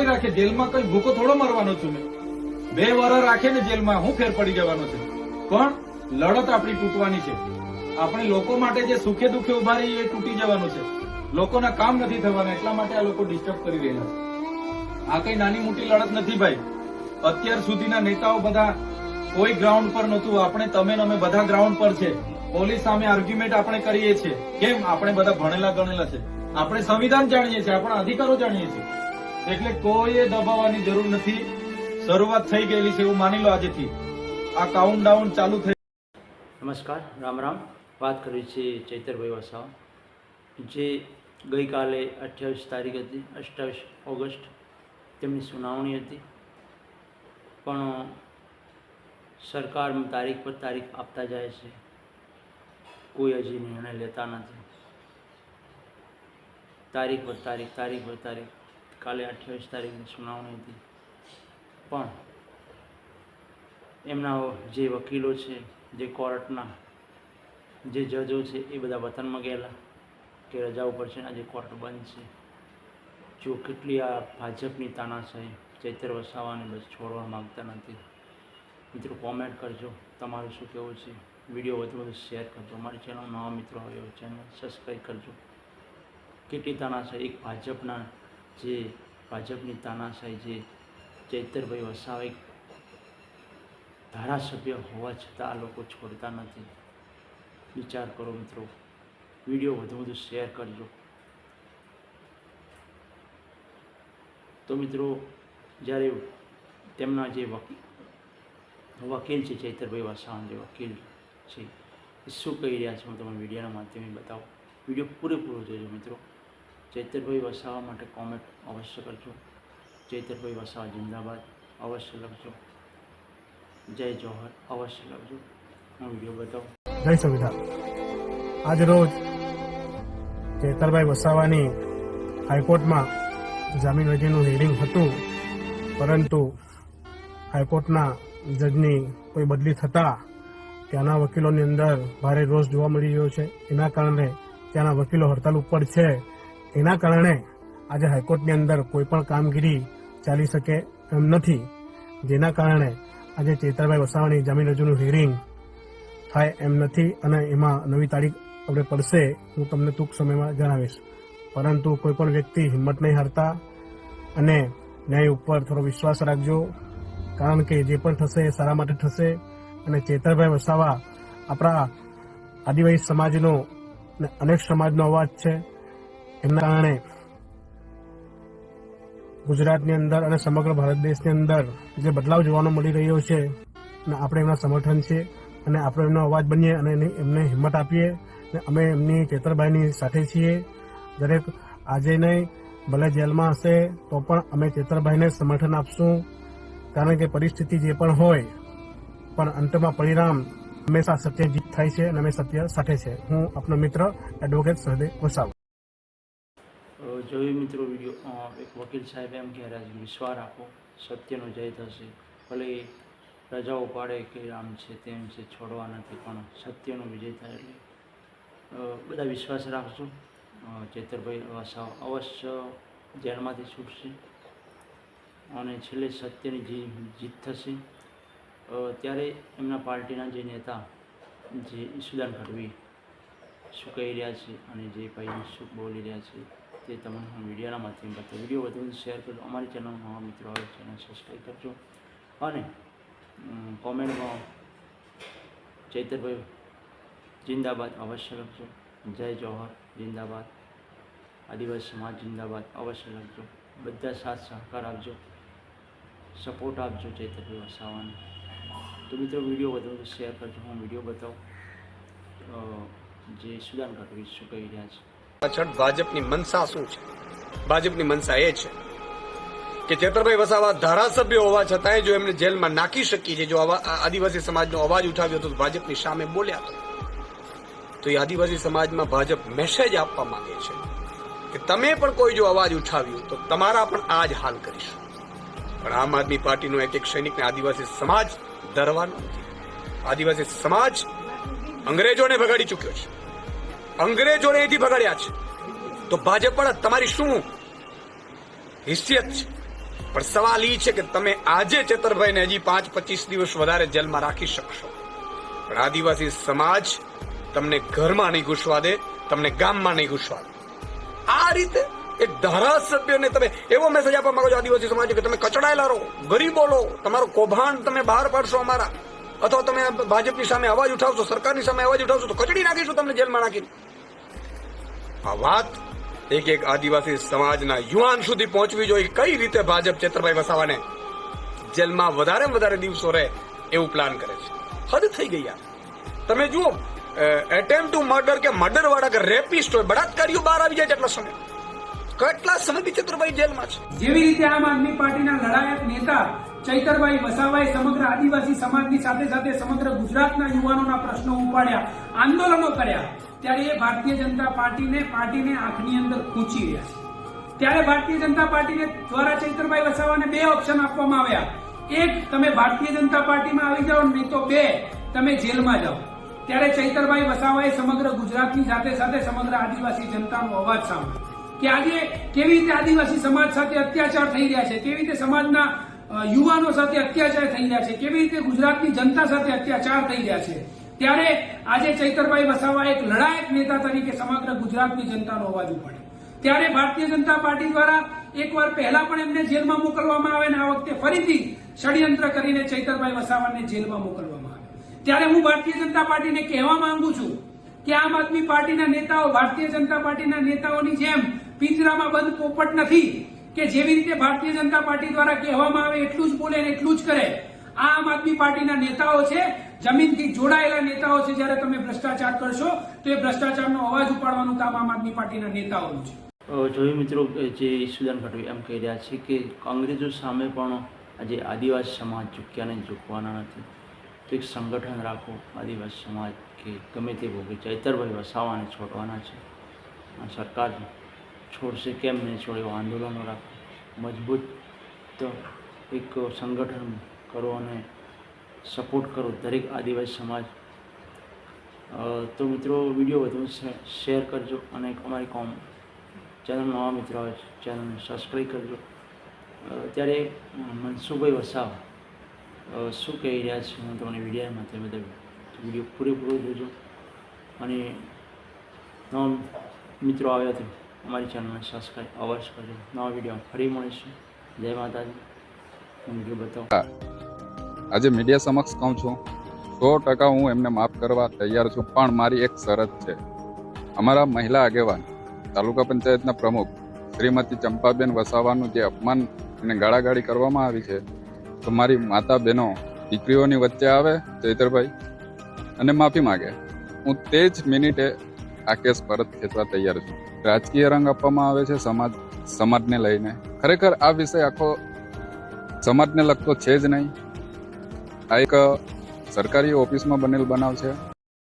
રાખે જેલમાં કઈ ભૂખો થોડો મરવાનો છું મેં. બે વર રાખે ને જેલમાં હું ફેર પડી જવાનો છે. પણ લડત આપણી તૂટવાની છે. આપણે લોકો માટે જે સુખે દુખે ઊભા રહીએ એ તૂટી જવાનું છે. લોકોના કામ નથી થવાના, એટલા માટે આ લોકો ડિસ્ટર્બ કરી રહ્યા છે. આ કઈ નાની મોટી લડત નથી ભાઈ. અત્યાર સુધીના નેતાઓ બધા કોઈ ગ્રાઉન્ડ પર નહોતું. આપણે તમે અમે બધા ગ્રાઉન્ડ પર છે. પોલીસ સામે આર્ગ્યુમેન્ટ આપણે કરીએ છીએ. કેમ? આપણે બધા ભણેલા ગણેલા છે. આપણે સંવિધાન જાણીએ છીએ. આપણા અધિકારો જાણીએ છીએ. એટલે કોઈએ દબાવવાની જરૂર નથી. શરૂઆત થઈ ગયેલી છે એવું માની લો આજેથી. આ કાઉન્ટ ડાઉન ચાલુ થઈ નમસ્કાર, રામ રામ. વાત કરી છે ચૈતરભાઈ વસાવા. જે ગઈકાલે અઠ્યાવીસ તારીખ હતી, અઠ્યાવીસ ઓગસ્ટ, તેમની સુનાવણી હતી. પણ સરકાર તારીખ પર તારીખ આપતા જાય છે. કોઈ હજી નિર્ણય લેતા નથી. તારીખ પર તારીખ તારીખ પર તારીખ. કાલે અઠ્યાવીસ તારીખની સુનાવણી હતી. પણ એમના જે વકીલો છે, જે કોર્ટના જે જજો છે, એ બધા વતનમાં ગયેલા કે રજા ઉપર છે આજે કોર્ટ બંધ છે. જો કેટલી આ ભાજપની તાનાશાહી, ચૈતર વસાવાને બસ છોડવા માગતા નથી. મિત્રો કોમેન્ટ કરજો. તમારું શું કહેવું છે? વીડિયો વધુ વધુ શેર કરજો. અમારી ચેનલ નવા મિત્રો આવ્યો ચેનલ સબસ્ક્રાઈબ કરજો. કેટલી તાનાશાહી? એક ભાજપના જે ભાજપની તાનાશાહી જે ચૈતરભાઈ વસાવા ધારાસભ્ય હોવા છતાં આ લોકો છોડતા નથી. વિચાર કરો મિત્રો. વીડિયો વધુ વધુ શેર કરજો. તો મિત્રો, જ્યારે તેમના જે વકીલ વકીલ છે ચૈતરભાઈ વસાવા જે વકીલ છે, એ શું કહી રહ્યા છે, હું તમને વિડીયોના માધ્યમે બતાવું. વીડિયો પૂરેપૂરો જોજો મિત્રો. ચૈતરભાઈ વસાવા માટે કોમેન્ટ અવશ્ય કરજો ચૈતરભાઈ વસાવા જિંદાબાદ અવશ્ય લખજો જય જોહર અવશ્ય લખજો હું વીડિયો બતાવું જય સંવિધાન આજ રોજ ચેતરભાઈ વસાવાની હાઈકોર્ટમાં જામીન અરજીનું હિયરિંગ હતું, પરંતુ હાઈકોર્ટના જજની કોઈ બદલી થતાં ત્યાંના વકીલોની અંદર ભારે રોષ જોવા મળી રહ્યો છે. એના કારણે ત્યાંના વકીલો હડતાલ ઉપર છે. એના કારણે આજે હાઈકોર્ટની અંદર કોઈ પણ કામગીરી ચાલી શકે એમ નથી. જેના કારણે આજે ચેતરભાઈ વસાવાની જામીન રજૂનું હિયરિંગ થાય એમ નથી અને એમાં નવી તારીખ આપણે પડશે હું તમને ટૂંક સમયમાં જણાવીશ. પરંતુ કોઈ પણ વ્યક્તિ હિંમત નહીં હારતા અને ન્યાય ઉપર થોડો વિશ્વાસ રાખજો. કારણ કે જે પણ થશે એ સારા માટે થશે અને ચેતરભાઈ વસાવા આપણા આદિવાસી સમાજનો અને અનેક સમાજનો અવાજ છે. એમના કારણે ગુજરાતની અંદર અને સમગ્ર ભારત દેશની અંદર જે બદલાવ જોવાનો મળી રહ્યો છે, અને આપણે એમના સમર્થન છે, અને આપણે એમનો અવાજ બનીએ અને એમને હિંમત આપીએ અને અમે એમની ચેતરભાઈની સાથે છીએ. દરેક આજે નહીં, ભલે જેલમાં હશે, તો પણ અમે ચેતરભાઈને સમર્થન આપશું. કારણ કે પરિસ્થિતિ જે પણ હોય, પણ અંતમાં પરિણામ હંમેશા સત્ય જીત થાય છે અને અમે સત્ય સાથે છે. હું આપનો મિત્ર એડવોકેટ સહદેવ વસાવ જોયું મિત્રો વીડિયો એક વકીલ સાહેબ એમ રહ્યા છે વિશ્વાસ રાખો સત્યનો જય થશે. ભલે રજાઓ પાડે કે આમ છે તેમ છે, છોડવા નથી, પણ સત્યનો વિજય થાય એટલે બધા વિશ્વાસ રાખજો. ચેતરભાઈ વસાવ અવશ્ય જેલમાંથી છૂટશે અને છેલ્લે સત્યની જી, જીત થશે. ત્યારે એમના પાર્ટીના જે નેતા, જે ઈસુદાન ગઢવી શું કહી રહ્યા છે અને જે ભાઈ શું બોલી રહ્યા છે તે તમને હું વિડીયોના માધ્યમ બતાવું વીડિયો વધુ શેર કરજો. અમારી ચેનલ નવા મિત્રો આવે ચેનલ સબસ્ક્રાઈબ કરજો. અને કોમેન્ટમાં ચૈતરભાઈ જિંદાબાદ અવશ્ય લખજો. જય જોહર જિંદાબાદ. આદિવાસી સમાજ જિંદાબાદ અવશ્ય લખજો. બધા સાથ સહકાર આપજો. સપોર્ટ આપજો ચૈતરભાઈ વસાવાનો. તો મિત્રો વીડિયો વધુ શેર કરજો. હું વીડિયો બતાવું. જે સુદાન કાઢવી શું કહી રહ્યા છે. પાછળ ભાજપની મનસા શું છે? ભાજપની મનસા એ છે કે ચેતરભાઈ વસાવા ધારાસભ્ય હોવા છતાંય જો એમને જેલમાં નાખી શકીએ છીએ, જો આદિવાસી સમાજનો અવાજ ઉઠાવ્યો તો ભાજપની સામે બોલ્યા હતો તો એ આદિવાસી સમાજમાં ભાજપ મેસેજ આપવા માંગે છે કે તમે પણ કોઈ જો અવાજ ઉઠાવ્યો તો તમારા પણ આ જ હાલ કરીશું. પણ આમ આદમી પાર્ટીનો એક એક સૈનિકને આદિવાસી સમાજ ધરવાનો નથી. આદિવાસી સમાજ અંગ્રેજોને ભગાડી ચૂક્યો છે. અંગ્રેજોને અહીંથી ભગાડ્યા છે. તો ભાજપ પણ તમારી શું હિસ્સિયત છે? પણ સવાલ એ છે કે તમે આજે ચેતરભાઈને હજી પાંચ પચીસ દિવસ વધારે જેલમાં રાખી શકશો. પણ આદિવાસી સમાજ તમને ઘરમાં નહીં ઘૂસવા દે, તમને ગામમાં નહીં ઘૂસવા દે. આ રીતે એક ધારાસભ્યને તમે એવો મેસેજ આપવા માંગો છો આદિવાસી સમાજ કે તમે કચડાયેલા રહો, ગરીબો લો તમારો કૌભાંડ તમે બહાર પાડશો અમારા. અથવા તમે ભાજપની સામે અવાજ ઉઠાવશો, સરકારની સામે અવાજ ઉઠાવશો, તો કચડી નાખીશું તમને જેલમાં નાખીને. આ વાત એક એક આદિવાસી સમાજના યુવાન સુધી પહોંચવી જોઈએ. કઈ રીતે ભાજપ ચેતરભાઈ વસાવાને જેલમાં વધારે વધારે દિવસો રહે એવું પ્લાન કરે છે? હદ થઈ ગઈ તમે જુઓ એટેમ્પ ટુ મર્ડર કે મર્ડર વાળા કે રેપિસ્ટ હોય, બળાત્કારીઓ બહાર આવી જાય એટલા સમય. કેટલા સમયથી ચેતરભાઈ જેલમાં છે? જેવી રીતે આમ આદમી પાર્ટીના લડાયક નેતા ચૈતરભાઈ વસાવાએ સમગ્ર આદિવાસી સમાજની સાથે સાથે સમગ્ર ગુજરાતના યુવાનોના પ્રશ્નો ઉપાડ્યા, આંદોલનો કર્યા. ત્યારે એ ભારતીય જનતા પાર્ટીને પાર્ટીને આંખની અંદર ખૂંચી રહ્યા છે. ત્યારે ભારતીય જનતા પાર્ટીને દ્વારા ચૈતરભાઈ વસાવાને બે ઓપ્શન આપવામાં આવ્યા. એક, તમે ભારતીય જનતા પાર્ટીમાં આવી જાઓ, નહીં તો બે, તમે જેલમાં જાઓ. ત્યારે ચૈતરભાઈ વસાવાએ સમગ્ર ગુજરાતની સાથે સાથે સમગ્ર આદિવાસી જનતાનો અવાજ સાંભળ્યો કે આજે કેવી રીતે આદિવાસી સમાજ સાથે અત્યાચાર થઈ રહ્યા છે, કેવી રીતે સમાજના યુવાનો સાથે અત્યાચાર થઈ રહ્યા છે, કેવી રીતે ગુજરાતની જનતા સાથે અત્યાચાર થઈ રહ્યા છે. ત્યારે આજે ચૈતરભાઈ વસાવા એક લડાયક નેતા તરીકે સમગ્ર ગુજરાતની જનતાનો અવાજ ઉપાડ્યો. ત્યારે ભારતીય જનતા પાર્ટી દ્વારા એકવાર પહેલા પણ એમને જેલમાં મોકલવામાં આવે ને આ વખતે ફરીથી ષડયંત્ર કરીને ચૈતરભાઈ વસાવાને જેલમાં મોકલવામાં આવે ત્યારે હું ભારતીય જનતા પાર્ટીને કહેવા માંગુ છું કે આમ આદમી પાર્ટીના નેતાઓ, ભારતીય જનતા પાર્ટીના નેતાઓની જેમ પિંજરામાં બંધ પોપટ નથી કે જેવી રીતે ભારતીય જનતા પાર્ટી દ્વારા કહેવામાં આવે એટલું જ બોલે એટલું જ કરે આમ આદમી પાર્ટીના નેતાઓ છે, જમીનથી જોડાયેલા નેતાઓ છે, જ્યારે તમે ભ્રષ્ટાચાર કરશો, તો એ ભ્રષ્ટાચારનો અવાજ ઉપાડવાનું કામ આમ આદમી પાર્ટીના નેતાઓનું છે. જોયું મિત્રો જે ઈશુદાન ગઢવી એમ કહી રહ્યા છે કે અંગ્રેજો સામે પણ આજે આદિવાસી સમાજ ઝૂક્યા નહીં, ઝૂકવાના નથી. તો એક સંગઠન રાખો, આદિવાસી સમાજ, કે ગમે તે ભોગે, ચૈતરભાઈ વસાવાને છોડવાના છે. સરકાર છોડશે કેમ નહીં, છોડે આંદોલનો રાખો. મજબૂત એક સંગઠન કરો અને સપોર્ટ કરો દરેક આદિવાસી સમાજ. તો મિત્રો વીડિયો વધુ શેર કરજો અને અમારી કોમ ચેનલ નવા મિત્રો આવે છે ચેનલને સબસ્ક્રાઈબ કરજો. ત્યારે મનસુખભાઈ વસાવ શું કહી રહ્યા છે હું તમને વિડીયા બધા વીડિયો પૂરેપૂરો જોજો. અને નવા મિત્રો આવ્યા તો અમારી ચેનલને સબસ્ક્રાઈબ અવશ્ય કરજો. નવા વીડિયો ફરી મળીશું. જય માતાજી. વીડિયો આજે મીડિયા સમક્ષ કહું છું, સો ટકા હું એમને માફ કરવા તૈયાર છું, પણ મારી એક શરત છે. અમારા મહિલા આગેવાન, તાલુકા પંચાયતના પ્રમુખ, શ્રીમતી ચંપાબેન વસાવાનું જે અપમાન અને ગાળાગાળી કરવામાં આવી છે, તો મારી માતા બહેનો દીકરીઓની વચ્ચે આવે, ચૈતરભાઈ, અને માફી માગે. હું તે જ મિનિટે આ કેસ પરત ખેંચવા તૈયાર છું. રાજકીય રંગ આપવામાં આવે છે, સમાજ, સમાજને લઈને. ખરેખર આ વિષય આખો સમાજને લગતો છે જ નહીં. આ એક સરકારી ઓફિસમાં બનેલ બનાવ છે.